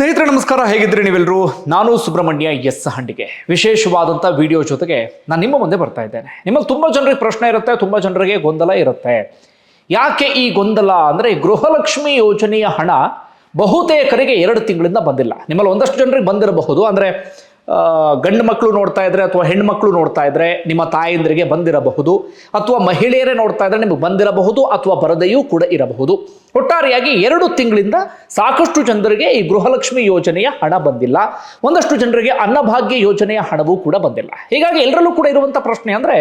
ಸ್ನೇಹಿತರೆ, ನಮಸ್ಕಾರ. ಹೇಗಿದ್ರಿ ನೀವೆಲ್ಲರೂ ನಾನು ಸುಬ್ರಹ್ಮಣ್ಯ ಎಸ್ ಹಂಡಿಗೆ. ವಿಶೇಷವಾದಂಥ ವಿಡಿಯೋ ಜೊತೆಗೆ ನಾನು ನಿಮ್ಮ ಮುಂದೆ ಬರ್ತಾ ಇದ್ದೇನೆ. ನಿಮ್ಮಲ್ಲಿ ತುಂಬ ಜನರಿಗೆ ಪ್ರಶ್ನೆ ಇರುತ್ತೆ, ತುಂಬ ಜನರಿಗೆ ಗೊಂದಲ ಇರುತ್ತೆ. ಯಾಕೆ ಈ ಗೊಂದಲ ಅಂದರೆ ಗೃಹಲಕ್ಷ್ಮಿ ಯೋಜನೆಯ ಹಣ ಬಹುತೇಕರಿಗೆ ಎರಡು ತಿಂಗಳಿಂದ ಬಂದಿಲ್ಲ. ನಿಮ್ಮಲ್ಲಿ ಒಂದಷ್ಟು ಜನರಿಗೆ ಬಂದಿರಬಹುದು, ಅಂದರೆ ಗಂಡು ಮಕ್ಕಳು ನೋಡ್ತಾ ಇದ್ರೆ ಅಥವಾ ಹೆಣ್ಮಕ್ಳು ನೋಡ್ತಾ ಇದ್ರೆ ನಿಮ್ಮ ತಾಯಂದಿರಿಗೆ ಬಂದಿರಬಹುದು. ಅಥವಾ ಮಹಿಳೆಯರೇ ನೋಡ್ತಾ ಇದ್ರೆ ನಿಮಗೆ ಬಂದಿರಬಹುದು ಅಥವಾ ಬರದೆಯೂ ಕೂಡ ಇರಬಹುದು. ಒಟ್ಟಾರೆಯಾಗಿ ಎರಡು ತಿಂಗಳಿಂದ ಸಾಕಷ್ಟು ಜನರಿಗೆ ಈ ಗೃಹಲಕ್ಷ್ಮಿ ಯೋಜನೆಯ ಹಣ ಬಂದಿಲ್ಲ. ಒಂದಷ್ಟು ಜನರಿಗೆ ಅನ್ನಭಾಗ್ಯ ಯೋಜನೆಯ ಹಣವೂ ಕೂಡ ಬಂದಿಲ್ಲ. ಹೀಗಾಗಿ ಎಲ್ಲರಲ್ಲೂ ಕೂಡ ಇರುವಂಥ ಪ್ರಶ್ನೆ ಅಂದರೆ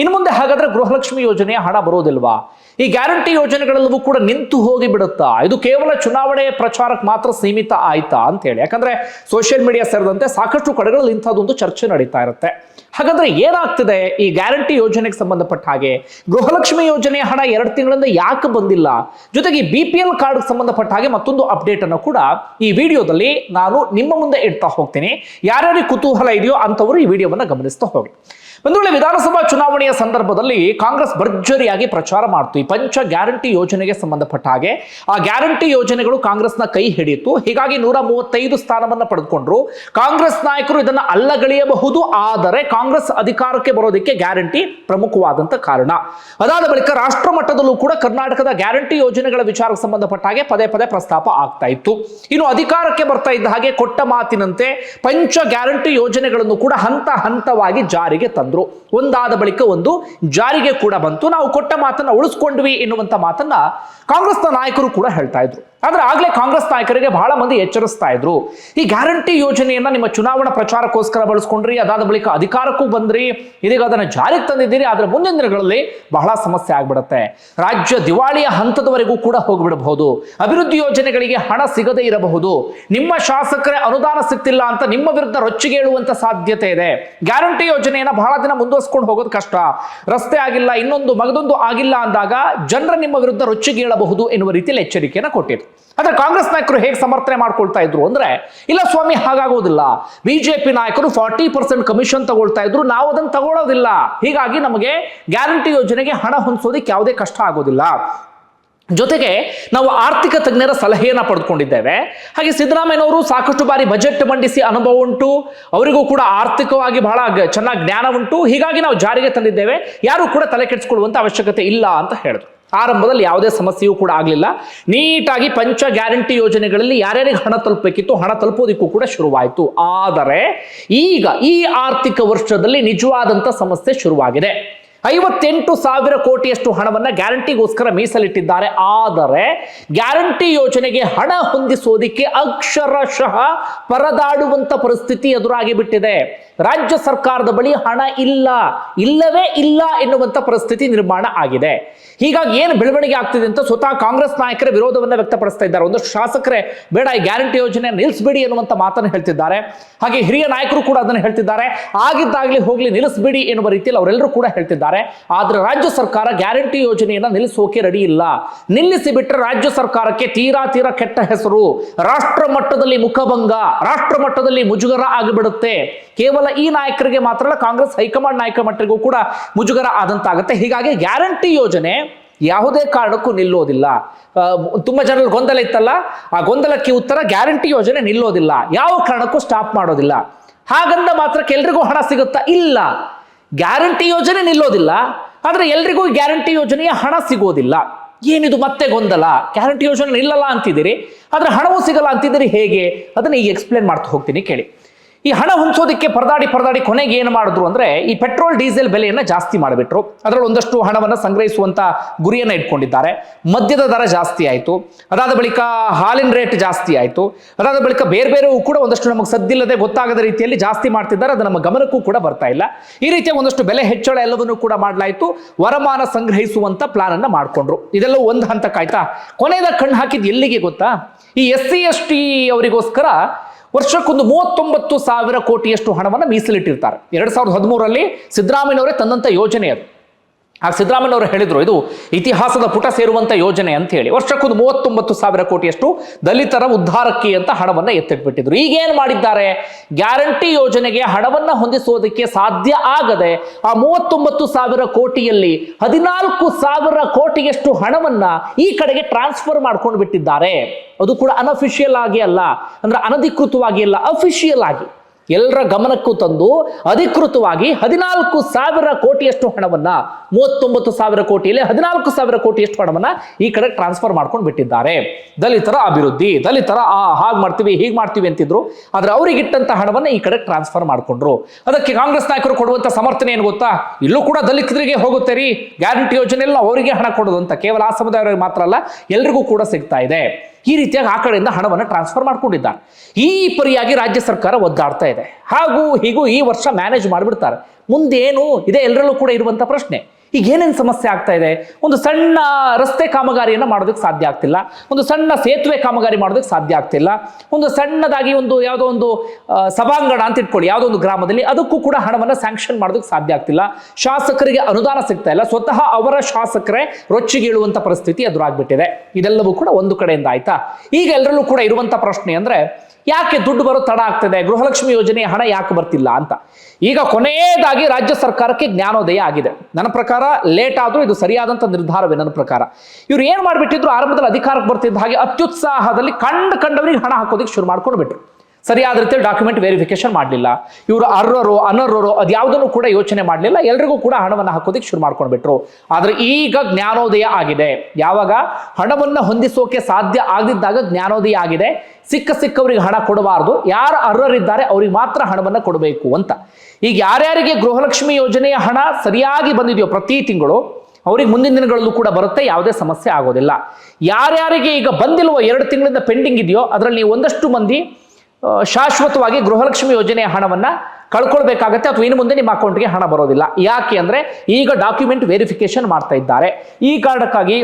ಇನ್ನು ಮುಂದೆ ಹಾಗಾದ್ರೆ ಗೃಹಲಕ್ಷ್ಮಿ ಯೋಜನೆಯ ಹಣ ಬರೋದಿಲ್ವಾ? ಈ ಗ್ಯಾರಂಟಿ ಯೋಜನೆಗಳೆಲ್ಲವೂ ಕೂಡ ನಿಂತು ಹೋಗಿ ಬಿಡುತ್ತಾ? ಇದು ಕೇವಲ ಚುನಾವಣೆ ಪ್ರಚಾರಕ್ಕೆ ಮಾತ್ರ ಸೀಮಿತ ಆಯ್ತಾ ಅಂತ ಹೇಳಿ ಯಾಕಂದ್ರೆ ಸೋಷಿಯಲ್ ಮೀಡಿಯಾ ಸೇರಿದಂತೆ ಸಾಕಷ್ಟು ಕಡೆಗಳಲ್ಲಿ ಇಂಥದ್ದೊಂದು ಚರ್ಚೆ ನಡೀತಾ ಇರುತ್ತೆ. ಹಾಗಾದ್ರೆ ಏನಾಗ್ತಿದೆ ಈ ಗ್ಯಾರಂಟಿ ಯೋಜನೆಗೆ ಸಂಬಂಧಪಟ್ಟ ಹಾಗೆ? ಗೃಹಲಕ್ಷ್ಮಿ ಯೋಜನೆಯ ಹಣ ಎರಡು ತಿಂಗಳಿಂದ ಯಾಕೆ ಬಂದಿಲ್ಲ? ಜೊತೆಗೆ ಬಿ ಪಿ ಎಲ್ ಕಾರ್ಡ್ ಸಂಬಂಧಪಟ್ಟ ಹಾಗೆ ಮತ್ತೊಂದು ಅಪ್ಡೇಟ್ ಅನ್ನು ಕೂಡ ಈ ವಿಡಿಯೋದಲ್ಲಿ ನಾನು ನಿಮ್ಮ ಮುಂದೆ ಇಡ್ತಾ ಹೋಗ್ತೀನಿ. ಯಾರ್ಯಾರಿಗೆ ಕುತೂಹಲ ಇದೆಯೋ ಅಂಥವರು ಈ ವಿಡಿಯೋವನ್ನು ಗಮನಿಸ್ತಾ ಹೋಗಿ. ಒಂದು ವೇಳೆ ವಿಧಾನಸಭಾ ಚುನಾವಣೆಯ ಸಂದರ್ಭದಲ್ಲಿ ಕಾಂಗ್ರೆಸ್ ಭರ್ಜರಿಯಾಗಿ ಪ್ರಚಾರ ಮಾಡ್ತು. ಈ ಪಂಚ ಗ್ಯಾರಂಟಿ ಯೋಜನೆಗೆ ಸಂಬಂಧಪಟ್ಟ ಹಾಗೆ ಆ ಗ್ಯಾರಂಟಿ ಯೋಜನೆಗಳು ಕಾಂಗ್ರೆಸ್ನ ಕೈ ಹಿಡಿಯಿತು. ಹೀಗಾಗಿ ನೂರ ಮೂವತ್ತೈದು ಸ್ಥಾನವನ್ನ ಪಡೆದುಕೊಂಡ್ರು. ಕಾಂಗ್ರೆಸ್ ನಾಯಕರು ಇದನ್ನ ಅಲ್ಲಗಳೆಯಬಹುದು, ಆದರೆ ಕಾಂಗ್ರೆಸ್ ಅಧಿಕಾರಕ್ಕೆ ಬರೋದಕ್ಕೆ ಗ್ಯಾರಂಟಿ ಪ್ರಮುಖವಾದಂತ ಕಾರಣ. ಅದಾದ ಬಳಿಕ ರಾಷ್ಟ್ರ ಮಟ್ಟದಲ್ಲೂ ಕೂಡ ಕರ್ನಾಟಕದ ಗ್ಯಾರಂಟಿ ಯೋಜನೆಗಳ ವಿಚಾರಕ್ಕೆ ಸಂಬಂಧಪಟ್ಟ ಹಾಗೆ ಪದೇ ಪದೇ ಪ್ರಸ್ತಾಪ ಆಗ್ತಾ ಇತ್ತು. ಇನ್ನು ಅಧಿಕಾರಕ್ಕೆ ಬರ್ತಾ ಇದ್ದ ಹಾಗೆ ಕೊಟ್ಟ ಮಾತಿನಂತೆ ಪಂಚ ಗ್ಯಾರಂಟಿ ಯೋಜನೆಗಳನ್ನು ಕೂಡ ಹಂತ ಹಂತವಾಗಿ ಜಾರಿಗೆ ತಂದ್ರು ಒಂದಾದ ಬಳಿಕ ಒಂದು ಜಾರಿಗೆ ಕೂಡ ಬಂತು. ನಾವು ಕೊಟ್ಟ ಮಾತನ್ನ ಉಳಿಸ್ಕೊಂಡ್ವಿ ಎನ್ನುವಂಥ ಮಾತನ್ನ ಕಾಂಗ್ರೆಸ್ನ ನಾಯಕರು ಕೂಡ ಹೇಳ್ತಾ ಇದ್ರು. ಆದ್ರೆ ಆಗ್ಲೇ ಕಾಂಗ್ರೆಸ್ ನಾಯಕರಿಗೆ ಬಹಳ ಮಂದಿ ಎಚ್ಚರಿಸ್ತಾ ಇದ್ರು. ಈ ಗ್ಯಾರಂಟಿ ಯೋಜನೆಯನ್ನ ನಿಮ್ಮ ಚುನಾವಣಾ ಪ್ರಚಾರಕ್ಕೋಸ್ಕರ ಬಳಸ್ಕೊಂಡ್ರಿ, ಅದಾದ ಬಳಿಕ ಅಧಿಕಾರಕ್ಕೂ ಬಂದ್ರಿ, ಇದೀಗ ಅದನ್ನ ಜಾರಿಗೆ ತಂದಿದ್ದೀರಿ, ಆದ್ರೆ ಮುಂದಿನ ದಿನಗಳಲ್ಲಿ ಬಹಳ ಸಮಸ್ಯೆ ಆಗ್ಬಿಡುತ್ತೆ. ರಾಜ್ಯ ದಿವಾಳಿಯ ಹಂತದವರೆಗೂ ಕೂಡ ಹೋಗ್ಬಿಡಬಹುದು. ಅಭಿವೃದ್ಧಿ ಯೋಜನೆಗಳಿಗೆ ಹಣ ಸಿಗದೇ ಇರಬಹುದು. ನಿಮ್ಮ ಶಾಸಕರೇ ಅನುದಾನ ಸಿಗ್ತಿಲ್ಲ ಅಂತ ನಿಮ್ಮ ವಿರುದ್ಧ ರೊಚ್ಚಿಗೆ ಏಳುವಂತ ಸಾಧ್ಯತೆ ಇದೆ. ಗ್ಯಾರಂಟಿ ಯೋಜನೆಯನ್ನ ಬಹಳ ದಿನ ಮುಂದುವರ್ಸ್ಕೊಂಡು ಹೋಗೋದು ಕಷ್ಟ. ರಸ್ತೆ ಆಗಿಲ್ಲ, ಇನ್ನೊಂದು ಮಗದೊಂದು ಆಗಿಲ್ಲ ಅಂದಾಗ ಜನರ ನಿಮ್ಮ ವಿರುದ್ಧ ರೊಚ್ಚಿಗೆ ಏಳಬಹುದು ಎನ್ನುವ ರೀತಿಯಲ್ಲಿ ಎಚ್ಚರಿಕೆಯನ್ನು ಕೊಟ್ಟಿದ್ರು ಆದ್ರೆ ಕಾಂಗ್ರೆಸ್ ನಾಯಕರು ಹೇಗೆ ಸಮರ್ಥನೆ ಮಾಡ್ಕೊಳ್ತಾ ಇದ್ರು ಅಂದ್ರೆ, ಇಲ್ಲ ಸ್ವಾಮಿ ಹಾಗಾಗೋದಿಲ್ಲ, ಬಿಜೆಪಿ ನಾಯಕರು ಫಾರ್ಟಿ ಪರ್ಸೆಂಟ್ ಕಮಿಷನ್ ತಗೊಳ್ತಾ ಇದ್ರು, ನಾವು ಅದನ್ನು ತಗೊಳ್ಳೋದಿಲ್ಲ ಹೀಗಾಗಿ ನಮಗೆ ಗ್ಯಾರಂಟಿ ಯೋಜನೆಗೆ ಹಣ ಹೊಂದಿಸೋದಕ್ಕೆ ಯಾವುದೇ ಕಷ್ಟ ಆಗೋದಿಲ್ಲ. ಜೊತೆಗೆ ನಾವು ಆರ್ಥಿಕ ತಜ್ಞರ ಸಲಹೆಯನ್ನ ಪಡೆದುಕೊಂಡಿದ್ದೇವೆ. ಹಾಗೆ ಸಿದ್ದರಾಮಯ್ಯನವರು ಸಾಕಷ್ಟು ಬಾರಿ ಬಜೆಟ್ ಮಂಡಿಸಿ ಅನುಭವ ಉಂಟು, ಅವರಿಗೂ ಕೂಡ ಆರ್ಥಿಕವಾಗಿ ಬಹಳ ಚೆನ್ನಾಗಿ ಜ್ಞಾನ ಉಂಟು ಹೀಗಾಗಿ ನಾವು ಜಾರಿಗೆ ತಂದಿದ್ದೇವೆ. ಯಾರು ಕೂಡ ತಲೆ ಕೆಡಿಸ್ಕೊಳ್ಳುವಂಥ ಅವಶ್ಯಕತೆ ಇಲ್ಲ ಅಂತ ಹೇಳಿದ್ರು. ಆರಂಭದಲ್ಲಿ ಯಾವುದೇ ಸಮಸ್ಯೆಯೂ ಕೂಡ ಆಗಲಿಲ್ಲ. ನೀಟಾಗಿ ಪಂಚ ಗ್ಯಾರಂಟಿ ಯೋಜನೆಗಳಲ್ಲಿ ಯಾರ್ಯಾರಿಗೆ ಹಣ ತಲುಪಬೇಕಿತ್ತು ಹಣ ತಲುಪೋದಿಕ್ಕೂ ಕೂಡ ಶುರುವಾಯಿತು. ಆದರೆ ಈಗ ಈ ಆರ್ಥಿಕ ವರ್ಷದಲ್ಲಿ ನಿಜವಾದಂಥ ಸಮಸ್ಯೆ ಶುರುವಾಗಿದೆ. ಐವತ್ತೆಂಟು ಸಾವಿರ ಕೋಟಿಯಷ್ಟು ಹಣವನ್ನು ಗ್ಯಾರಂಟಿಗೋಸ್ಕರ ಮೀಸಲಿಟ್ಟಿದ್ದಾರೆ. ಆದರೆ ಗ್ಯಾರಂಟಿ ಯೋಜನೆಗೆ ಹಣ ಹೊಂದಿಸೋದಿಕ್ಕೆ ಅಕ್ಷರಶಃ ಪರದಾಡುವಂತ ಪರಿಸ್ಥಿತಿ ಎದುರಾಗಿ ಬಿಟ್ಟಿದೆ ರಾಜ್ಯ ಸರ್ಕಾರದ ಬಳಿ ಹಣ ಇಲ್ಲ, ಇಲ್ಲವೇ ಇಲ್ಲ ಎನ್ನುವಂತ ಪರಿಸ್ಥಿತಿ ನಿರ್ಮಾಣ ಆಗಿದೆ. ಹೀಗಾಗಿ ಏನು ಬೆಳವಣಿಗೆ ಆಗ್ತಿದೆ ಅಂತ ಸ್ವತಃ ಕಾಂಗ್ರೆಸ್ ನಾಯಕರ ವಿರೋಧವನ್ನ ವ್ಯಕ್ತಪಡಿಸ್ತಾ ಇದ್ದಾರೆ. ಒಂದು ಶಾಸಕರೇ, ಬೇಡ, ಈ ಗ್ಯಾರಂಟಿ ಯೋಜನೆ ನಿಲ್ಲಿಸಬೇಡಿ ಎನ್ನುವಂತ ಮಾತನ್ನು ಹೇಳ್ತಿದ್ದಾರೆ. ಹಾಗೆ ಹಿರಿಯ ನಾಯಕರು ಕೂಡ ಅದನ್ನು ಹೇಳ್ತಿದ್ದಾರೆ. ಆಗಿದ್ದಾಗಲಿ ಹೋಗ್ಲಿ, ನಿಲ್ಲಿಸಬೇಡಿ ಎನ್ನುವ ರೀತಿಯಲ್ಲಿ ಅವರೆಲ್ಲರೂ ಕೂಡ ಹೇಳ್ತಿದ್ದಾರೆ. ಆದ್ರೆ ರಾಜ್ಯ ಸರ್ಕಾರ ಗ್ಯಾರಂಟಿ ಯೋಜನೆಯನ್ನ ನಿಲ್ಲಿಸೋಕೆ ರೆಡಿ ಇಲ್ಲ. ನಿಲ್ಲಿಸಿ ಬಿಟ್ಟರೆ ರಾಜ್ಯ ಸರ್ಕಾರಕ್ಕೆ ತೀರಾ ತೀರಾ ಕೆಟ್ಟ ಹೆಸರು. ರಾಷ್ಟ್ರ ಮಟ್ಟದಲ್ಲಿ ಮುಖಭಂಗ ರಾಷ್ಟ್ರ ಮಟ್ಟದಲ್ಲಿ ಮುಜುಗರ ಆಗಿಬಿಡುತ್ತೆ. ಕೇವಲ ಈ ನಾಯಕರಿಗೆ ಮಾತ್ರ ಅಲ್ಲ ಕಾಂಗ್ರೆಸ್ ಹೈಕಮಾಂಡ್ ನಾಯಕ ಮಟ್ಟರಿಗೂ ಕೂಡ ಮುಜುಗರ ಆದಂತಾಗುತ್ತೆ. ಹೀಗಾಗಿ ಗ್ಯಾರಂಟಿ ಯೋಜನೆ ಯಾವುದೇ ಕಾರಣಕ್ಕೂ ನಿಲ್ಲೋದಿಲ್ಲ. ತುಂಬ ಜನರಲ್ಲಿ ಗೊಂದಲ ಇತ್ತಲ್ಲ, ಆ ಗೊಂದಲಕ್ಕೆ ಉತ್ತರ ಗ್ಯಾರಂಟಿ ಯೋಜನೆ ನಿಲ್ಲೋದಿಲ್ಲ. ಯಾವ ಕಾರಣಕ್ಕೂ ಸ್ಟಾಪ್ ಮಾಡೋದಿಲ್ಲ. ಹಾಗಂದ ಮಾತ್ರಕ್ಕೆ ಎಲ್ರಿಗೂ ಹಣ ಸಿಗುತ್ತಾ? ಇಲ್ಲ. ಗ್ಯಾರಂಟಿ ಯೋಜನೆ ನಿಲ್ಲೋದಿಲ್ಲ, ಆದರೆ ಎಲ್ರಿಗೂ ಗ್ಯಾರಂಟಿ ಯೋಜನೆಯ ಹಣ ಸಿಗೋದಿಲ್ಲ. ಏನಿದು ಮತ್ತೆ ಗೊಂದಲ? ಗ್ಯಾರಂಟಿ ಯೋಜನೆ ನಿಲ್ಲಲ್ಲ ಅಂತಿದ್ದೀರಿ, ಆದರೆ ಹಣವೂ ಸಿಗಲ್ಲ ಅಂತಿದ್ದೀರಿ ಹೇಗೆ? ಅದನ್ನು ಈಗ ಎಕ್ಸ್ಪ್ಲೇನ್ ಮಾಡ್ತಾ ಹೋಗ್ತೀನಿ, ಕೇಳಿ. ಈ ಹಣ ಹೊಂದಿಸೋದಕ್ಕೆ ಪರದಾಡಿ ಪರದಾಡಿ ಕೊನೆಗೆ ಏನು ಮಾಡಿದ್ರು ಅಂದ್ರೆ ಈ ಪೆಟ್ರೋಲ್, ಡೀಸೆಲ್ ಬೆಲೆಯನ್ನು ಜಾಸ್ತಿ ಮಾಡಿಬಿಟ್ರು. ಅದರಲ್ಲಿ ಒಂದಷ್ಟು ಹಣವನ್ನು ಸಂಗ್ರಹಿಸುವಂತ ಗುರಿಯನ್ನು ಇಟ್ಕೊಂಡಿದ್ದಾರೆ. ಮದ್ಯದ ದರ ಜಾಸ್ತಿ ಆಯಿತು. ಅದಾದ ಬಳಿಕ ಹಾಲಿನ ರೇಟ್ ಜಾಸ್ತಿ ಆಯಿತು. ಅದಾದ ಬಳಿಕ ಬೇರೆ ಬೇರೆವು ಕೂಡ ಒಂದಷ್ಟು ನಮಗೆ ಸದ್ದಿಲ್ಲದೆ ಗೊತ್ತಾಗದ ರೀತಿಯಲ್ಲಿ ಜಾಸ್ತಿ ಮಾಡ್ತಿದ್ದಾರೆ. ಅದು ನಮ್ಮ ಗಮನಕ್ಕೂ ಕೂಡ ಬರ್ತಾ ಇಲ್ಲ. ಈ ರೀತಿಯ ಒಂದಷ್ಟು ಬೆಲೆ ಹೆಚ್ಚಳ ಎಲ್ಲವನ್ನೂ ಕೂಡ ಮಾಡಲಾಯಿತು. ವರಮಾನ ಸಂಗ್ರಹಿಸುವಂತ ಪ್ಲಾನ್ ಅನ್ನ ಮಾಡಿಕೊಂಡ್ರು. ಇದೆಲ್ಲ ಒಂದು ಹಂತಕ್ಕಾಯ್ತಾ ಕೊನೆಯದ ಕಣ್ಣು ಹಾಕಿದ್ ಎಲ್ಲಿಗೆ ಗೊತ್ತಾ? ಈ ಎಸ್ ಸಿ ಎಸ್ ಟಿ ಅವರಿಗೋಸ್ಕರ ವರ್ಷಕ್ಕೊಂದು ಮೂವತ್ತೊಂಬತ್ತು ಸಾವಿರ ಕೋಟಿಯಷ್ಟು ಹಣವನ್ನು ಮೀಸಲಿಟ್ಟಿರ್ತಾರೆ. ಎರಡ್ ಸಾವಿರದ ಹದಿಮೂರರಲ್ಲಿ ಸಿದ್ದರಾಮಯ್ಯನವರೇ ತಂದಂತ ಯೋಜನೆ ಅದು. ಆಗ ಸಿದ್ದರಾಮಯ್ಯ ಅವರು ಹೇಳಿದ್ರು, ಇದು ಇತಿಹಾಸದ ಪುಟ ಸೇರುವಂತ ಯೋಜನೆ ಅಂತ ಹೇಳಿ. ವರ್ಷಕ್ಕೊಂದು ಮೂವತ್ತೊಂಬತ್ತು ಸಾವಿರ ಕೋಟಿಯಷ್ಟು ದಲಿತರ ಉದ್ಧಾರಕ್ಕೆ ಅಂತ ಹಣವನ್ನ ಎತ್ತಿಟ್ಬಿಟ್ಟಿದ್ರು. ಈಗ ಏನ್ ಮಾಡಿದ್ದಾರೆ? ಗ್ಯಾರಂಟಿ ಯೋಜನೆಗೆ ಹಣವನ್ನ ಹೊಂದಿಸೋದಕ್ಕೆ ಸಾಧ್ಯ ಆಗದೆ ಆ ಮೂವತ್ತೊಂಬತ್ತು ಸಾವಿರ ಕೋಟಿಯಲ್ಲಿ ಹದಿನಾಲ್ಕು ಸಾವಿರ ಕೋಟಿಯಷ್ಟು ಹಣವನ್ನ ಈ ಕಡೆಗೆ ಟ್ರಾನ್ಸ್ಫರ್ ಮಾಡ್ಕೊಂಡು ಬಿಟ್ಟಿದ್ದಾರೆ. ಅದು ಕೂಡ ಅನಫಿಷಿಯಲ್ ಆಗಿ ಅಲ್ಲ, ಅಂದ್ರೆ ಅನಧಿಕೃತವಾಗಿ ಅಲ್ಲ, ಅಫಿಷಿಯಲ್ ಆಗಿ. ಎಲ್ಲರ ಗಮನಕ್ಕೂ ತಂದು ಅಧಿಕೃತವಾಗಿ ಹದಿನಾಲ್ಕು ಸಾವಿರ ಕೋಟಿಯಷ್ಟು ಹಣವನ್ನ, ಮೂವತ್ತೊಂಬತ್ತು ಸಾವಿರ ಕೋಟಿಯಲ್ಲಿ ಹದಿನಾಲ್ಕು ಸಾವಿರ ಕೋಟಿಯಷ್ಟು ಹಣವನ್ನ ಈ ಕಡೆ ಟ್ರಾನ್ಸ್ಫರ್ ಮಾಡ್ಕೊಂಡು ಬಿಟ್ಟಿದ್ದಾರೆ. ದಲಿತರ ಅಭಿವೃದ್ಧಿ, ದಲಿತರ, ಆ, ಹಾಗೆ ಮಾಡ್ತೀವಿ, ಹೀಗೆ ಮಾಡ್ತೀವಿ ಅಂತಿದ್ರು, ಆದ್ರೆ ಅವರಿಗಿಟ್ಟಂತ ಹಣವನ್ನ ಈ ಕಡೆ ಟ್ರಾನ್ಸ್ಫರ್ ಮಾಡ್ಕೊಂಡ್ರು. ಅದಕ್ಕೆ ಕಾಂಗ್ರೆಸ್ ನಾಯಕರು ಕೊಡುವಂತ ಸಮರ್ಥನೆ ಏನು ಗೊತ್ತಾ? ಇಲ್ಲೂ ಕೂಡ ದಲಿತರಿಗೆ ಹೋಗುತ್ತೆ ರೀ. ಗ್ಯಾರಂಟಿ ಯೋಜನೆ ಎಲ್ಲ ಅವರಿಗೆ ಹಣ ಕೊಡೋದು ಅಂತ ಕೇವಲ ಆ ಸಮುದಾಯವರಿಗೆ ಮಾತ್ರ ಅಲ್ಲ, ಎಲ್ರಿಗೂ ಕೂಡ ಸಿಗ್ತಾ ಇದೆ. ಈ ರೀತಿಯಾಗಿ ಆ ಕಡೆಯಿಂದ ಹಣವನ್ನು ಟ್ರಾನ್ಸ್ಫರ್ ಮಾಡ್ಕೊಂಡಿದ್ದಾರೆ ಈ ಪರಿಯಾಗಿ ರಾಜ್ಯ ಸರ್ಕಾರ ಒದ್ದಾಡ್ತಾ ಇದೆ. ಹಾಗೂ ಹೀಗೂ ಈ ವರ್ಷ ಮ್ಯಾನೇಜ್ ಮಾಡಿಬಿಡ್ತಾರೆ. ಮುಂದೇನು, ಇದೆ ಎಲ್ಲರಲ್ಲೂ ಕೂಡ ಇರುವಂಥ ಪ್ರಶ್ನೆ. ಈಗ ಏನೇನು ಸಮಸ್ಯೆ ಆಗ್ತಾ ಇದೆ? ಒಂದು ಸಣ್ಣ ರಸ್ತೆ ಕಾಮಗಾರಿಯನ್ನು ಮಾಡೋದಕ್ಕೆ ಸಾಧ್ಯ ಆಗ್ತಿಲ್ಲ. ಒಂದು ಸಣ್ಣ ಸೇತುವೆ ಕಾಮಗಾರಿ ಮಾಡೋದಕ್ಕೆ ಸಾಧ್ಯ ಆಗ್ತಿಲ್ಲ. ಒಂದು ಸಣ್ಣದಾಗಿ ಒಂದು ಯಾವುದೋ ಒಂದು ಸಭಾಂಗಣ ಅಂತ ಇಟ್ಕೊಳ್ಳಿ, ಯಾವುದೋ ಒಂದು ಗ್ರಾಮದಲ್ಲಿ ಅದಕ್ಕೂ ಕೂಡ ಹಣವನ್ನು ಸ್ಯಾಂಕ್ಷನ್ ಮಾಡೋದಕ್ಕೆ ಸಾಧ್ಯ ಆಗ್ತಿಲ್ಲ. ಶಾಸಕರಿಗೆ ಅನುದಾನ ಸಿಗ್ತಾ ಇಲ್ಲ. ಸ್ವತಃ ಅವರ ಶಾಸಕರೇ ರೊಚ್ಚಿಗೀಳುವಂಥ ಪರಿಸ್ಥಿತಿ ಎದುರಾಗ್ಬಿಟ್ಟಿದೆ. ಇದೆಲ್ಲವೂ ಕೂಡ ಒಂದು ಕಡೆಯಿಂದ ಆಯ್ತಾ? ಈಗ ಎಲ್ಲರಲ್ಲೂ ಕೂಡ ಇರುವಂಥ ಪ್ರಶ್ನೆ ಅಂದ್ರೆ ಯಾಕೆ ದುಡ್ಡು ಬರೋ ತಡ ಆಗ್ತದೆ? ಗೃಹಲಕ್ಷ್ಮಿ ಯೋಜನೆಯ ಹಣ ಯಾಕೆ ಬರ್ತಿಲ್ಲ ಅಂತ. ಈಗ ಕೊನೆಯದಾಗಿ ರಾಜ್ಯ ಸರ್ಕಾರಕ್ಕೆ ಜ್ಞಾನೋದಯ ಆಗಿದೆ. ನನ್ನ ಪ್ರಕಾರ ಲೇಟ್ ಆದರೂ ಇದು ಸರಿಯಾದಂತ ನಿರ್ಧಾರವೇ ನನ್ನ ಪ್ರಕಾರ. ಇವ್ರು ಏನು ಮಾಡಿಬಿಟ್ಟಿದ್ರು? ಆರಂಭದಲ್ಲಿ ಅಧಿಕಾರಕ್ಕೆ ಬರ್ತಿದ್ದ ಹಾಗೆ ಅತ್ಯುತ್ಸಾಹದಲ್ಲಿ ಕಂಡು ಕಂಡವರಿಗೆ ಹಣ ಹಾಕೋದಕ್ಕೆ ಶುರು ಮಾಡ್ಕೊಂಡು ಬಿಟ್ರು ಸರಿಯಾದ ರೀತಿ ಡಾಕ್ಯುಮೆಂಟ್ ವೆರಿಫಿಕೇಶನ್ ಮಾಡಲಿಲ್ಲ. ಇವರು ಅರ್ಹರು ಅನರ್ಹರು ಅದ್ಯಾವುದನ್ನು ಕೂಡ ಯೋಚನೆ ಮಾಡಲಿಲ್ಲ. ಎಲ್ರಿಗೂ ಕೂಡ ಹಣವನ್ನು ಹಾಕೋದಕ್ಕೆ ಶುರು ಮಾಡ್ಕೊಂಡ್ಬಿಟ್ರು. ಆದರೆ ಈಗ ಜ್ಞಾನೋದಯ ಆಗಿದೆ. ಯಾವಾಗ? ಹಣವನ್ನು ಹೊಂದಿಸೋಕೆ ಸಾಧ್ಯ ಆಗದಿದ್ದಾಗ ಜ್ಞಾನೋದಯ ಆಗಿದೆ. ಸಿಕ್ಕ ಸಿಕ್ಕವರಿಗೆ ಹಣ ಕೊಡಬಾರ್ದು. ಯಾರು ಅರ್ಹರಿದ್ದಾರೆ ಅವ್ರಿಗೆ ಮಾತ್ರ ಹಣವನ್ನು ಕೊಡಬೇಕು ಅಂತ. ಈಗ ಯಾರ್ಯಾರಿಗೆ ಗೃಹಲಕ್ಷ್ಮಿ ಯೋಜನೆಯ ಹಣ ಸರಿಯಾಗಿ ಬಂದಿದೆಯೋ ಪ್ರತಿ ತಿಂಗಳು, ಅವ್ರಿಗೆ ಮುಂದಿನ ದಿನಗಳಲ್ಲೂ ಕೂಡ ಬರುತ್ತೆ, ಯಾವುದೇ ಸಮಸ್ಯೆ ಆಗೋದಿಲ್ಲ. ಯಾರ್ಯಾರಿಗೆ ಈಗ ಬಂದಿಲ್ವೋ, ಎರಡು ತಿಂಗಳಿಂದ ಪೆಂಡಿಂಗ್ ಇದೆಯೋ, ಅದರಲ್ಲಿ ಒಂದಷ್ಟು ಮಂದಿ ಶಾಶ್ವತವಾಗಿ ಗೃಹಲಕ್ಷ್ಮಿ ಯೋಜನೆಯ ಹಣವನ್ನು ಕಳ್ಕೊಳ್ಬೇಕಾಗತ್ತೆ ಅಥವಾ ಇನ್ನು ಮುಂದೆ ನಿಮ್ಮ ಅಕೌಂಟ್ಗೆ ಹಣ ಬರೋದಿಲ್ಲ. ಯಾಕೆ ಅಂದರೆ ಈಗ ಡಾಕ್ಯುಮೆಂಟ್ ವೆರಿಫಿಕೇಶನ್ ಮಾಡ್ತಾ ಇದ್ದಾರೆ. ಈ ಕಾರಣಕ್ಕಾಗಿ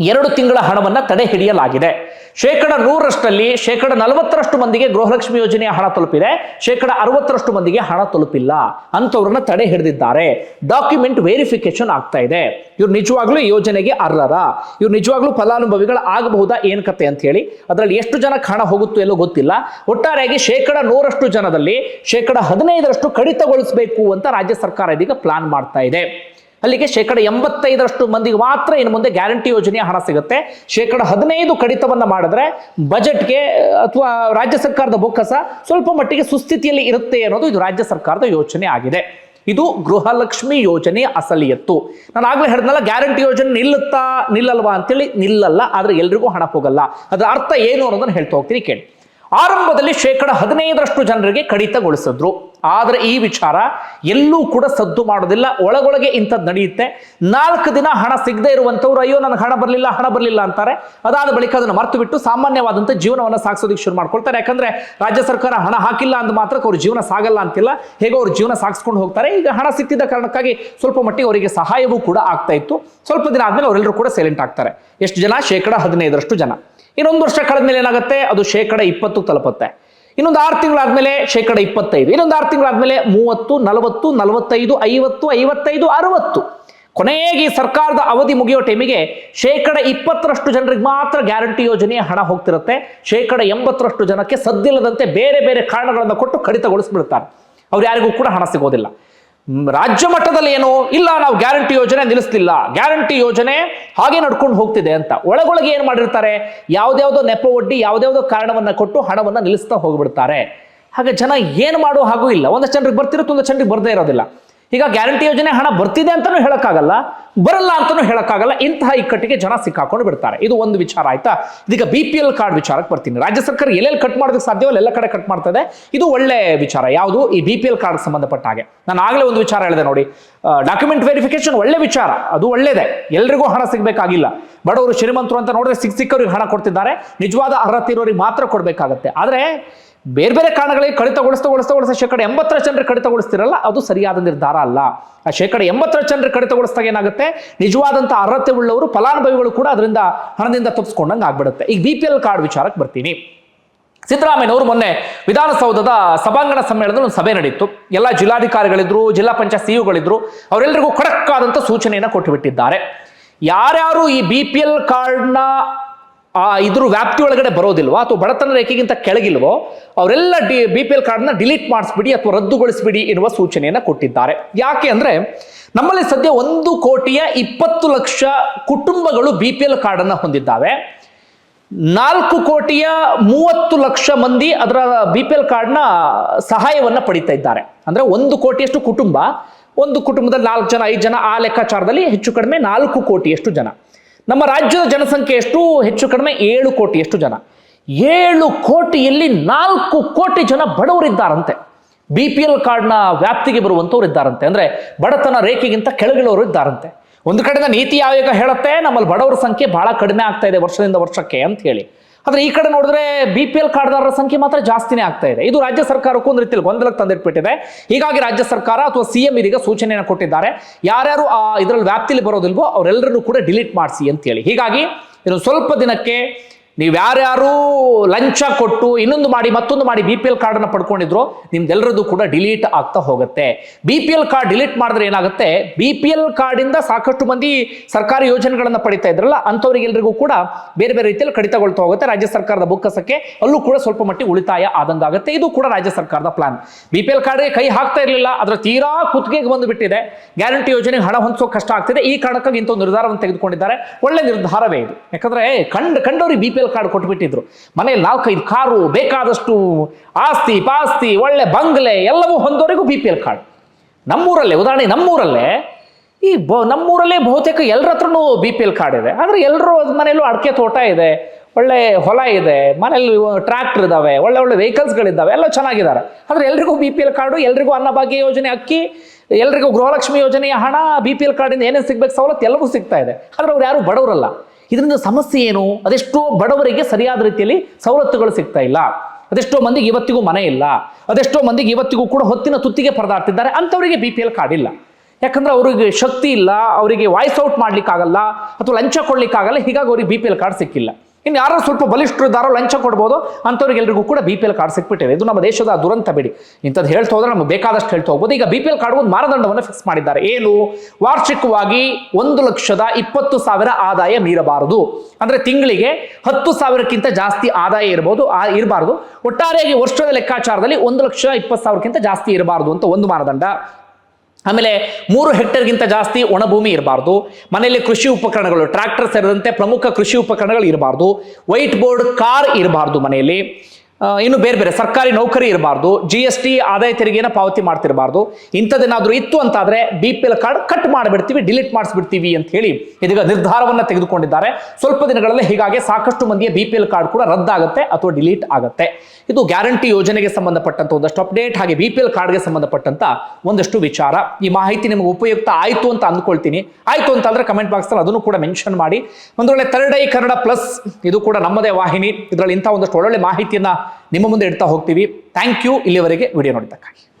ಎರಡು ತಿಂಗಳ ಹಣವನ್ನು ತಡೆ ಹಿಡಿಯಲಾಗಿದೆ ಶೇಕಡ ನೂರಷ್ಟರಲ್ಲಿ ಶೇಕಡ ನಲವತ್ತರಷ್ಟು ಮಂದಿಗೆ ಗೃಹಲಕ್ಷ್ಮಿ ಯೋಜನೆಯ ಹಣ ತಲುಪಿದೆ. ಶೇಕಡ ಅರವತ್ತರಷ್ಟು ಮಂದಿಗೆ ಹಣ ತಲುಪಿಲ್ಲ. ಅಂತವ್ರನ್ನ ತಡೆ ಹಿಡಿದಿದ್ದಾರೆ. ಡಾಕ್ಯುಮೆಂಟ್ ವೆರಿಫಿಕೇಶನ್ ಆಗ್ತಾ ಇದೆ. ಇವ್ರು ನಿಜವಾಗ್ಲೂ ಯೋಜನೆಗೆ ಅರ್ಹರ? ಇವ್ರು ನಿಜವಾಗ್ಲೂ ಫಲಾನುಭವಿಗಳು ಆಗಬಹುದಾ? ಏನ್ ಕತೆ ಅಂತ ಹೇಳಿ. ಅದರಲ್ಲಿ ಎಷ್ಟು ಜನಕ್ಕೆ ಹಣ ಹೋಗುತ್ತೋ ಎಲ್ಲೋ ಗೊತ್ತಿಲ್ಲ. ಒಟ್ಟಾರೆಯಾಗಿ ಶೇಕಡ ನೂರಷ್ಟು ಜನದಲ್ಲಿ ಶೇಕಡ ಹದಿನೈದರಷ್ಟು ಕಡಿತಗೊಳಿಸಬೇಕು ಅಂತ ರಾಜ್ಯ ಸರ್ಕಾರ ಇದೀಗ ಪ್ಲಾನ್ ಮಾಡ್ತಾ ಇದೆ. ಅಲ್ಲಿಗೆ ಶೇಕಡ ಎಂಬತ್ತೈದರಷ್ಟು ಮಂದಿಗೆ ಮಾತ್ರ ಇನ್ನು ಮುಂದೆ ಗ್ಯಾರಂಟಿ ಯೋಜನೆಯ ಹಣ ಸಿಗುತ್ತೆ. ಶೇಕಡ ಹದಿನೈದು ಕಡಿತವನ್ನು ಮಾಡಿದ್ರೆ ಬಜೆಟ್ಗೆ ಅಥವಾ ರಾಜ್ಯ ಸರ್ಕಾರದ ಬೊಕ್ಕಸ ಸ್ವಲ್ಪ ಮಟ್ಟಿಗೆ ಸುಸ್ಥಿತಿಯಲ್ಲಿ ಇರುತ್ತೆ ಅನ್ನೋದು ಇದು ರಾಜ್ಯ ಸರ್ಕಾರದ ಯೋಚನೆ ಆಗಿದೆ. ಇದು ಗೃಹಲಕ್ಷ್ಮಿ ಯೋಜನೆ ಅಸಲಿಯತ್ತು. ನಾನು ಆಗ್ಲೇ ಹೇಳಿದ್ನಲ್ಲ, ಗ್ಯಾರಂಟಿ ಯೋಜನೆ ನಿಲ್ಲುತ್ತಾ ನಿಲ್ಲಲ್ವಾ ಅಂತೇಳಿ ನಿಲ್ಲಲ್ಲ, ಆದರೆ ಎಲ್ರಿಗೂ ಹಣ ಹೋಗಲ್ಲ. ಅದರ ಅರ್ಥ ಏನು ಅನ್ನೋದನ್ನ ಹೇಳ್ತಾ ಹೋಗ್ತೀನಿ, ಕೇಳಿ. ಆರಂಭದಲ್ಲಿ ಶೇಕಡ ಹದಿನೈದರಷ್ಟು ಜನರಿಗೆ ಕಡಿತಗೊಳಿಸಿದ್ರು. ಆದರೆ ಈ ವಿಚಾರ ಎಲ್ಲೂ ಕೂಡ ಸದ್ದು ಮಾಡೋದಿಲ್ಲ. ಒಳಗೊಳಗೆ ಇಂಥದ್ದು ನಡೆಯುತ್ತೆ. ನಾಲ್ಕು ದಿನ ಹಣ ಸಿಗದೆ ಇರುವಂಥವ್ರು, ಅಯ್ಯೋ, ನನಗೆ ಹಣ ಬರಲಿಲ್ಲ ಹಣ ಬರಲಿಲ್ಲ ಅಂತಾರೆ. ಅದಾದ ಬಳಿಕ ಅದನ್ನು ಮರ್ತು ಬಿಟ್ಟು ಸಾಮಾನ್ಯವಾದಂಥ ಜೀವನವನ್ನು ಸಾಗಿಸೋದಕ್ಕೆ ಶುರು ಮಾಡ್ಕೊಳ್ತಾರೆ. ಯಾಕಂದ್ರೆ ರಾಜ್ಯ ಸರ್ಕಾರ ಹಣ ಹಾಕಿಲ್ಲ ಅಂದ ಮಾತ್ರ ಅವ್ರ ಜೀವನ ಸಾಗಲ್ಲ ಅಂತಿಲ್ಲ. ಹೇಗೋ ಅವ್ರ ಜೀವನ ಸಾಗಿಸ್ಕೊಂಡು ಹೋಗ್ತಾರೆ. ಈಗ ಹಣ ಸಿಕ್ಕಿದ್ದ ಕಾರಣಕ್ಕಾಗಿ ಸ್ವಲ್ಪ ಮಟ್ಟಿಗೆ ಅವರಿಗೆ ಸಹಾಯವೂ ಕೂಡ ಆಗ್ತಾ ಇತ್ತು. ಸ್ವಲ್ಪ ದಿನ ಆದಮೇಲೆ ಅವರೆಲ್ಲರೂ ಕೂಡ ಸೈಲೆಂಟ್ ಆಗ್ತಾರೆ. ಎಷ್ಟು ಜನ? ಶೇಕಡ ಹದಿನೈದರಷ್ಟು ಜನ. ಇನ್ನೊಂದು ವರ್ಷ ಕಳೆದ ಮೇಲೆ ಏನಾಗುತ್ತೆ? ಅದು ಶೇಕಡ ಇಪ್ಪತ್ತು ತಲುಪುತ್ತೆ. ಇನ್ನೊಂದು ಆರು ತಿಂಗಳಾದ್ಮೇಲೆ ಶೇಕಡ ಇಪ್ಪತ್ತೈದು. ಇನ್ನೊಂದು ಆರು ತಿಂಗಳಾದ್ಮೇಲೆ ಮೂವತ್ತು, ನಲವತ್ತು, ನಲವತ್ತೈದು, ಐವತ್ತು, ಐವತ್ತೈದು, ಅರವತ್ತು. ಕೊನೆಗೆ ಸರ್ಕಾರದ ಅವಧಿ ಮುಗಿಯೋ ಟೈಮಿಗೆ ಶೇಕಡ ಇಪ್ಪತ್ತರಷ್ಟು ಜನರಿಗೆ ಮಾತ್ರ ಗ್ಯಾರಂಟಿ ಯೋಜನೆಯ ಹಣ ಹೋಗ್ತಿರುತ್ತೆ. ಶೇಕಡ ಎಂಬತ್ತರಷ್ಟು ಜನಕ್ಕೆ ಸದ್ದಿಲ್ಲದಂತೆ ಬೇರೆ ಬೇರೆ ಕಾರಣಗಳನ್ನು ಕೊಟ್ಟು ಕಡಿತಗೊಳಿಸ್ಬಿಡ್ತಾರೆ ಅವ್ರು ಯಾರಿಗೂ ಕೂಡ ಹಣ ಸಿಗೋದಿಲ್ಲ. ರಾಜ್ಯ ಮಟ್ಟದಲ್ಲಿ ಏನು ಇಲ್ಲ, ನಾವು ಗ್ಯಾರಂಟಿ ಯೋಜನೆ ನಿಲ್ಲಿಸ್ತಿಲ್ಲ ಗ್ಯಾರಂಟಿ ಯೋಜನೆ ಹಾಗೆ ನಡ್ಕೊಂಡು ಹೋಗ್ತಿದೆ ಅಂತ. ಒಳಗೊಳಗೆ ಏನು ಮಾಡಿರ್ತಾರೆ? ಯಾವ್ದ್ಯಾವ್ದೋ ನೆಪ ಒಡ್ಡಿ ಯಾವ್ದ್ಯಾವ್ದೋ ಕಾರಣವನ್ನ ಕೊಟ್ಟು ಹಣವನ್ನ ನಿಲ್ಲಿಸ್ತಾ ಹೋಗ್ಬಿಡ್ತಾರೆ. ಹಾಗೆ ಜನ ಏನು ಮಾಡೋ ಹಾಗೂ ಇಲ್ಲ. ಒಂದಷ್ಟು ಜನರಿಗೆ ಬರ್ತಿರುತ್ತೆ, ಒಂದಷ್ಟು ಜನರಿಗೆ ಬರ್ದೇ ಇರೋದಿಲ್ಲ. ಈಗ ಗ್ಯಾರಂಟಿ ಯೋಜನೆ ಹಣ ಬರ್ತಿದೆ ಅಂತಲೂ ಹೇಳೋಕ್ಕಾಗಲ್ಲ, ಬರಲ್ಲ ಅಂತಲೂ ಹೇಳೋಕ್ಕಾಗಲ್ಲ, ಇಂತಹ ಇಕ್ಕಟ್ಟಿಗೆ ಜನ ಸಿಕ್ಕಾಕೊಂಡು ಬಿಡ್ತಾರೆ. ಇದು ಒಂದು ವಿಚಾರ ಆಯ್ತಾ? ಇದೀಗ ಬಿ ಪಿ ಎಲ್ ಕಾರ್ಡ್ ವಿಚಾರಕ್ಕೆ ಬರ್ತೀನಿ. ರಾಜ್ಯ ಸರ್ಕಾರ ಎಲ್ಲೆಲ್ಲಿ ಕಟ್ ಮಾಡೋದಕ್ಕೆ ಸಾಧ್ಯವೋ ಎಲ್ಲ ಕಡೆ ಕಟ್ ಮಾಡ್ತದೆ ಇದು. ಒಳ್ಳೆ ವಿಚಾರ. ಯಾವುದು? ಈ ಬಿ ಪಿ ಎಲ್ ಕಾರ್ಡ್ ಸಂಬಂಧಪಟ್ಟ ಹಾಗೆ. ನಾನು ಆಗಲೇ ಒಂದು ವಿಚಾರ ಹೇಳಿದೆ ನೋಡಿ. ಡಾಕ್ಯುಮೆಂಟ್ ವೆರಿಫಿಕೇಶನ್ ಒಳ್ಳೆ ವಿಚಾರ. ಅದು ಒಳ್ಳೇದೇ. ಎಲ್ರಿಗೂ ಹಣ ಸಿಗಬೇಕಾಗಿಲ್ಲ. ಬಡವರು ಶ್ರೀಮಂತರು ಅಂತ ನೋಡಿದ್ರೆ ಸಿಕ್ಕ ಸಿಕ್ಕವ್ರಿಗೆ ಹಣ ಕೊಡ್ತಿದ್ದಾರೆ. ನಿಜವಾದ ಅರ್ಹತೆ ಇರೋರಿಗೆ ಮಾತ್ರ ಕೊಡಬೇಕಾಗತ್ತೆ. ಆದರೆ ಬೇರೆ ಬೇರೆ ಕಾರಣಗಳಿಗೆ ಕಡಿತಗೊಳಿಸ್ತಾ ಗೊಳಿಸ್ತಾ ಗೊಳಿಸ್ತಾ ಶೇಕಡ ಎಂಬತ್ತರ ಜನರು ಕಡಿತಗೊಳಿಸ್ತಿರಲ್ಲ, ಅದು ಸರಿಯಾದ ನಿರ್ಧಾರ ಅಲ್ಲ. ಆ ಶೇಕಡ ಎಂಬತ್ತರ ಜನರು ಕಡಿತಗೊಳಿಸಿದಾಗ ಏನಾಗುತ್ತೆ? ನಿಜವಾದಂಥ ಅರ್ಹತೆ ಉಳ್ಳವರು, ಫಲಾನುಭವಿಗಳು ಕೂಡ ಅದರಿಂದ ಹಣದಿಂದ ತಪ್ಪಿಸ್ಕೊಂಡಂಗೆ ಆಗ್ಬಿಡುತ್ತೆ. ಈಗ ಬಿ ಪಿ ಎಲ್ ಕಾರ್ಡ್ ವಿಚಾರಕ್ಕೆ ಬರ್ತೀನಿ. ಸಿದ್ದರಾಮಯ್ಯನವರು ಮೊನ್ನೆ ವಿಧಾನಸೌಧದ ಸಭಾಂಗಣ ಸಮ್ಮೇಳನದಲ್ಲಿ ಒಂದು ಸಭೆ ನಡೆಯಿತು. ಎಲ್ಲ ಜಿಲ್ಲಾಧಿಕಾರಿಗಳಿದ್ರು, ಜಿಲ್ಲಾ ಪಂಚಾಯತ್ ಸಿಇಒಗಳಿದ್ರು ಅವರೆಲ್ಲರಿಗೂ ಖಡಕ್ ಸೂಚನೆಯನ್ನು ಕೊಟ್ಟು ಬಿಟ್ಟಿದ್ದಾರೆ ಯಾರ್ಯಾರು ಈ ಬಿ ಪಿ ಎಲ್ ಕಾರ್ಡ್ನ ಆ ಇದ್ರ ವ್ಯಾಪ್ತಿ ಒಳಗಡೆ ಬರೋದಿಲ್ವೋ? ಅಥವಾ ಬಡತನ ರೇಖೆಗಿಂತ ಕೆಳಗಿಲ್ವೋ? ಅವರೆಲ್ಲ ಡಿ ಬಿ ಪಿ ಎಲ್ ಕಾರ್ಡ್ನ ಡಿಲೀಟ್ ಮಾಡಿಸ್ಬಿಡಿ ಅಥವಾ ರದ್ದುಗೊಳಿಸ್ಬಿಡಿ ಎನ್ನುವ ಸೂಚನೆಯನ್ನು ಕೊಟ್ಟಿದ್ದಾರೆ. ಯಾಕೆ ಅಂದರೆ ನಮ್ಮಲ್ಲಿ ಸದ್ಯ ಒಂದು ಕೋಟಿಯ ಇಪ್ಪತ್ತು ಲಕ್ಷ ಕುಟುಂಬಗಳು ಬಿ ಪಿ ಎಲ್ ಕಾರ್ಡನ್ನು ಹೊಂದಿದ್ದಾವೆ. ನಾಲ್ಕು ಕೋಟಿಯ ಮೂವತ್ತು ಲಕ್ಷ ಮಂದಿ ಅದರ ಬಿ ಪಿ ಎಲ್ ಕಾರ್ಡ್ನ ಸಹಾಯವನ್ನು ಪಡಿತಾ ಇದ್ದಾರೆ. ಅಂದರೆ ಒಂದು ಕೋಟಿಯಷ್ಟು ಕುಟುಂಬ, ಒಂದು ಕುಟುಂಬದಲ್ಲಿ ನಾಲ್ಕು ಜನ, ಐದು ಜನ ಆ ಲೆಕ್ಕಾಚಾರದಲ್ಲಿ ಹೆಚ್ಚು ಕಡಿಮೆ ನಾಲ್ಕು ಕೋಟಿಯಷ್ಟು ಜನ. ನಮ್ಮ ರಾಜ್ಯದ ಜನಸಂಖ್ಯೆ ಎಷ್ಟು ಹೆಚ್ಚು ಕಡಿಮೆ ಏಳು ಕೋಟಿ, ಎಷ್ಟು ಜನ? ಏಳು ಕೋಟಿಯಲ್ಲಿ ನಾಲ್ಕು ಕೋಟಿ ಜನ ಬಡವರಿದ್ದಾರಂತೆ. ಬಿ ಪಿ ಎಲ್ ಕಾರ್ಡ್ನ ವ್ಯಾಪ್ತಿಗೆ ಬರುವಂಥವ್ರು ಇದ್ದಾರಂತೆ. ಅಂದರೆ ಬಡತನ ರೇಖೆಗಿಂತ ಕೆಳಗಿಳವರು ಇದ್ದಾರಂತೆ. ಒಂದು ಕಡೆಯಿಂದ ನೀತಿ ಆಯೋಗ ಹೇಳುತ್ತೆ, ನಮ್ಮಲ್ಲಿ ಬಡವರ ಸಂಖ್ಯೆ ಬಹಳ ಕಡಿಮೆ ಆಗ್ತಾ ಇದೆ ವರ್ಷದಿಂದ ವರ್ಷಕ್ಕೆ ಅಂತ ಹೇಳಿ. ಆದ್ರೆ ಈ ಕಡೆ ನೋಡಿದ್ರೆ ಬಿ ಪಿ ಎಲ್ ಕಾರ್ಡ್ದಾರರ ಸಂಖ್ಯೆ ಮಾತ್ರ ಜಾಸ್ತಿನೇ ಆಗ್ತಾ ಇದೆ. ಇದು ರಾಜ್ಯ ಸರ್ಕಾರಕ್ಕೂ ಒಂದು ರೀತಿಯಲ್ಲಿ ಗೊಂದಲಕ್ಕೆ ತಂದಿಟ್ಬಿಟ್ಟಿದೆ. ಹೀಗಾಗಿ ರಾಜ್ಯ ಸರ್ಕಾರ ಅಥವಾ ಸಿ ಎಂ ಇದೀಗ ಸೂಚನೆಯನ್ನು ಕೊಟ್ಟಿದ್ದಾರೆ. ಯಾರ್ಯಾರು ಆ ಇದರಲ್ಲಿ ವ್ಯಾಪ್ತಿಲಿ ಬರೋದಿಲ್ವೋ ಅವರೆಲ್ಲರನ್ನು ಕೂಡ ಡಿಲೀಟ್ ಮಾಡಿಸಿ ಅಂತ ಹೇಳಿ. ಹೀಗಾಗಿ ಇನ್ನು ಸ್ವಲ್ಪ ದಿನಕ್ಕೆ ನೀವು ಯಾರ್ಯಾರು ಲಂಚ ಕೊಟ್ಟು ಇನ್ನೊಂದು ಮಾಡಿ ಮತ್ತೊಂದು ಮಾಡಿ ಬಿ ಪಿ ಎಲ್ ಕಾರ್ಡನ್ನು ಪಡ್ಕೊಂಡಿದ್ರು ನಿಮ್ದೆಲ್ಲರದ್ದು ಕೂಡ ಡಿಲೀಟ್ ಆಗ್ತಾ ಹೋಗುತ್ತೆ. B P L card delete ಮಾಡಿದ್ರೆ ಏನಾಗುತ್ತೆ? ಬಿ ಪಿ ಎಲ್ ಕಾರ್ಡಿಂದ ಸಾಕಷ್ಟು ಮಂದಿ ಸರ್ಕಾರಿ ಯೋಜನೆಗಳನ್ನು ಪಡಿತಾ ಇದ್ರಲ್ಲ ಅಂಥವ್ರಿಗೆಲ್ಲರಿಗೂ ಕೂಡ ಬೇರೆ ಬೇರೆ ರೀತಿಯಲ್ಲಿ ಕಡಿತಗೊಳ್ತಾ ಹೋಗುತ್ತೆ. ರಾಜ್ಯ ಸರ್ಕಾರದ ಬೊಕ್ಕಸಕ್ಕೆ ಅಲ್ಲೂ ಕೂಡ ಸ್ವಲ್ಪ ಮಟ್ಟಿಗೆ ಉಳಿತಾಯ ಆದಂಗಾಗುತ್ತೆ ಇದು ಕೂಡ ರಾಜ್ಯ ಸರ್ಕಾರದ ಪ್ಲಾನ್ ಬಿ ಪಿ ಎಲ್ ಕಾರ್ಡ್ಗೆ ಕೈ ಹಾಕ್ತಾ ಇರಲಿಲ್ಲ, ಅದರ ತೀರಾ ಕುತ್ತಿಗೆಗೆ ಬಂದು ಬಿಟ್ಟಿದೆ ಗ್ಯಾರಂಟಿ ಯೋಜನೆಗೆ ಹಣ ಹೊಂದಿಸೋ ಕಷ್ಟ ಆಗ್ತಿದೆ. ಈ ಕಾರಣಕ್ಕಾಗಿ ಇಂಥ ಒಂದು ನಿರ್ಧಾರವನ್ನು ತೆಗೆದುಕೊಂಡಿದ್ದಾರೆ. ಒಳ್ಳೆ ನಿರ್ಧಾರವೇ ಇದು. ಯಾಕಂದ್ರೆ ಕಂಡು, ಕಂಡವ್ರಿಗೆ ಬಿ ಪಿ ಕಾರ್ಡ್ ಕೊಟ್ಬಿಟ್ಟಿದ್ರು. ಮನೆಯಲ್ಲಿ ನಾಲ್ಕೈದು ಕಾರು, ಬೇಕಾದಷ್ಟು ಆಸ್ತಿ, ಪಾಸ್ತಿ, ಒಳ್ಳೆ ಬಂಗ್ಲೆ, ಎಲ್ಲವೂ ಹೊಂದೋರಿಗೂ ಬಿ ಪಿ ಎಲ್ ಕಾರ್ಡ್ ನಮ್ಮೂರಲ್ಲೇ, ಉದಾಹರಣೆ ನಮ್ಮೂರಲ್ಲೇ, ಈ ಬ, ನಮ್ಮೂರಲ್ಲೇ ಬಹುತೇಕ ಎಲ್ಲರ ಹತ್ರನೂ ಬಿ ಪಿ ಎಲ್ ಕಾರ್ಡ್ ಇದೆ. ಆದರೆ ಎಲ್ಲರೂ ಮನೆಯಲ್ಲೂ ಅಡಿಕೆ ತೋಟ ಇದೆ, ಒಳ್ಳೆ ಹೊಲ ಇದೆ ಮನೇಲಿ ಟ್ರ್ಯಾಕ್ಟರ್ ಇದಾವೆ, ಒಳ್ಳೆ ಒಳ್ಳೆ ವೆಹಿಕಲ್ಸ್ಗಳಿದ್ದಾವೆ ಎಲ್ಲ ಚೆನ್ನಾಗಿದ್ದಾರೆ. ಆದರೆ ಎಲ್ರಿಗೂ ಬಿ ಪಿ ಎಲ್ ಕಾರ್ಡು ಎಲ್ರಿಗೂ ಅನ್ನಭಾಗ್ಯ ಯೋಜನೆ ಅಕ್ಕಿ, ಎಲ್ರಿಗೂ ಗೃಹಲಕ್ಷ್ಮಿ ಯೋಜನೆಯ ಹಣ ಬಿ ಪಿ ಎಲ್ ಕಾರ್ಡಿಂದ ಏನೇನು ಸಿಗ್ಬೇಕು ಸವಲತ್ತು ಎಲ್ಲರಿಗೂ ಸಿಗ್ತಾ ಇದೆ. ಆದರೆ ಅವ್ರು ಯಾರು ಬಡವರಲ್ಲ. ಇದರಿಂದ ಸಮಸ್ಯೆ ಏನು? ಅದೆಷ್ಟೋ ಬಡವರಿಗೆ ಸರಿಯಾದ ರೀತಿಯಲ್ಲಿ ಸವಲತ್ತುಗಳು ಸಿಗ್ತಾ ಇಲ್ಲ. ಅದೆಷ್ಟೋ ಮಂದಿಗೆ ಇವತ್ತಿಗೂ ಮನೆ ಇಲ್ಲ. ಅದೆಷ್ಟೋ ಮಂದಿಗೆ ಇವತ್ತಿಗೂ ಕೂಡ ಹೊತ್ತಿನ ತುತ್ತಿಗೆ ಪರದಾಡ್ತಿದ್ದಾರೆ. ಅಂಥವರಿಗೆ ಬಿ ಪಿ ಎಲ್ ಕಾರ್ಡ್ ಇಲ್ಲ. ಯಾಕಂದ್ರೆ ಅವರಿಗೆ ಶಕ್ತಿ ಇಲ್ಲ, ಅವರಿಗೆ ವಾಯ್ಸ್ ಔಟ್ ಮಾಡ್ಲಿಕ್ಕಾಗಲ್ಲ, ಅಥವಾ ಲಂಚ ಕೊಡ್ಲಿಕ್ಕಾಗಲ್ಲ. ಹೀಗಾಗಿ ಅವ್ರಿಗೆ ಬಿ ಪಿ ಎಲ್ ಕಾರ್ಡ್ ಸಿಕ್ಕಿಲ್ಲ. ಇನ್ನು ಯಾರೋ ಸ್ವಲ್ಪ ಬಲಿಷ್ಠರು ಇದ್ದಾರೋ ಲಂಚ ಕೊಡ್ಬೋದು ಅಂಥವ್ರಿಗೆಲ್ರಿಗೂ ಕೂಡ ಬಿ ಪಿ ಎಲ್ ಕಾರ್ಡ್ ಸಿಕ್ಬಿಟ್ಟಿದೆ ಇದು ನಮ್ಮ ದೇಶದ ದುರಂತ ಬಿಡಿ. ಇಂಥದ್ದು ಹೇಳ್ತಾ ಹೋದ್ರೆ ನಮ್ಗೆ ಬೇಕಾದಷ್ಟು ಹೇಳ್ತಾ ಹೋಗ್ಬೋದು. ಈಗ ಬಿ ಪಿ ಎಲ್ ಕಾರ್ಡ್ ಒಂದು ಮಾನದಂಡವನ್ನು ಫಿಕ್ಸ್ ಮಾಡಿದ್ದಾರೆ. ಏನು? ವಾರ್ಷಿಕವಾಗಿ ಒಂದು ಲಕ್ಷದ ಇಪ್ಪತ್ತು ಸಾವಿರ ಆದಾಯ ಮೀರಬಾರದು. ಅಂದ್ರೆ ತಿಂಗಳಿಗೆ ಹತ್ತು ಸಾವಿರಕ್ಕಿಂತ ಜಾಸ್ತಿ ಆದಾಯ ಇರಬಹುದು ಆ, ಇರಬಾರ್ದು. ಒಟ್ಟಾರೆಯಾಗಿ ವರ್ಷದ ಲೆಕ್ಕಾಚಾರದಲ್ಲಿ ಒಂದು ಲಕ್ಷ ಇಪ್ಪತ್ತು ಸಾವಿರಕ್ಕಿಂತ ಜಾಸ್ತಿ ಇರಬಾರ್ದು ಅಂತ ಒಂದು ಮಾನದಂಡ. ಆಮೇಲೆ ಮೂರು ಹೆಕ್ಟೇರ್ಗಿಂತ ಜಾಸ್ತಿ ಒಣಭೂಮಿ ಇರಬಾರ್ದು. ಮನೆಯಲ್ಲಿ ಕೃಷಿ ಉಪಕರಣಗಳು, ಟ್ರ್ಯಾಕ್ಟರ್ ಸೇರಿದಂತೆ ಪ್ರಮುಖ ಕೃಷಿ ಉಪಕರಣಗಳು ಇರಬಾರ್ದು. ವೈಟ್ ಬೋರ್ಡ್ ಕಾರ್ ಇರಬಾರ್ದು ಮನೆಯಲ್ಲಿ. ಇನ್ನು ಬೇರೆ ಬೇರೆ ಸರ್ಕಾರಿ ನೌಕರಿ ಇರಬಾರ್ದು ಜಿ ಎಸ್ ಟಿ ಆದಾಯ ತೆರಿಗೆನ ಪಾವತಿ ಮಾಡ್ತಿರಬಾರ್ದು. ಇಂಥದ್ದೇನಾದ್ರೂ ಇತ್ತು ಅಂತಾದ್ರೆ B P L card cut ಮಾಡಿಬಿಡ್ತೀವಿ, delete ಮಾಡಿಸ್ಬಿಡ್ತೀವಿ ಅಂತ ಹೇಳಿ ಇದೀಗ ನಿರ್ಧಾರವನ್ನ ತೆಗೆದುಕೊಂಡಿದ್ದಾರೆ. ಸ್ವಲ್ಪ ದಿನಗಳಲ್ಲಿ ಹೀಗಾಗಿ ಸಾಕಷ್ಟು ಮಂದಿಯ ಬಿ ಪಿ ಎಲ್ ಕಾರ್ಡ್ ಕೂಡ ರದ್ದಾಗುತ್ತೆ ಅಥವಾ ಡಿಲೀಟ್ ಆಗುತ್ತೆ. ಇದು ಗ್ಯಾರಂಟಿ ಯೋಜನೆಗೆ ಸಂಬಂಧಪಟ್ಟಂತ ಒಂದಷ್ಟು ಅಪ್ಡೇಟ್, ಹಾಗೆ ಬಿ ಪಿ ಎಲ್ ಕಾರ್ಡ್ಗೆ ಸಂಬಂಧಪಟ್ಟಂತ ಒಂದಷ್ಟು ವಿಚಾರ. ಈ ಮಾಹಿತಿ ನಿಮಗೆ ಉಪಯುಕ್ತ ಆಯಿತು ಅಂತ ಅಂದ್ಕೊಳ್ತೀನಿ. ಆಯಿತು ಅಂತ ಅಂದ್ರೆ ಕಮೆಂಟ್ ಬಾಕ್ಸ್ ಅಲ್ಲಿ ಅದನ್ನು ಕೂಡ ಮೆನ್ಷನ್ ಮಾಡಿ. ಒಂದು ವೇಳೆ ಥರ್ಡ್ ಐ ಕನ್ನಡ ಪ್ಲಸ್ ಇದು ಕೂಡ ನಮ್ಮದೇ ವಾಹಿನಿ. ಇದರಲ್ಲಿ ಇಂಥ ಒಂದಷ್ಟು ಒಳ್ಳೊಳ್ಳೆ ಮಾಹಿತಿಯನ್ನ ನಿಮ್ಮ ಮುಂದೆ ಇಡ್ತಾ ಹೋಗ್ತೀವಿ. ಥ್ಯಾಂಕ್ ಯು ಇಲ್ಲಿವರೆಗೆ ವಿಡಿಯೋ ನೋಡಿದ್ದಕ್ಕಾಗಿ.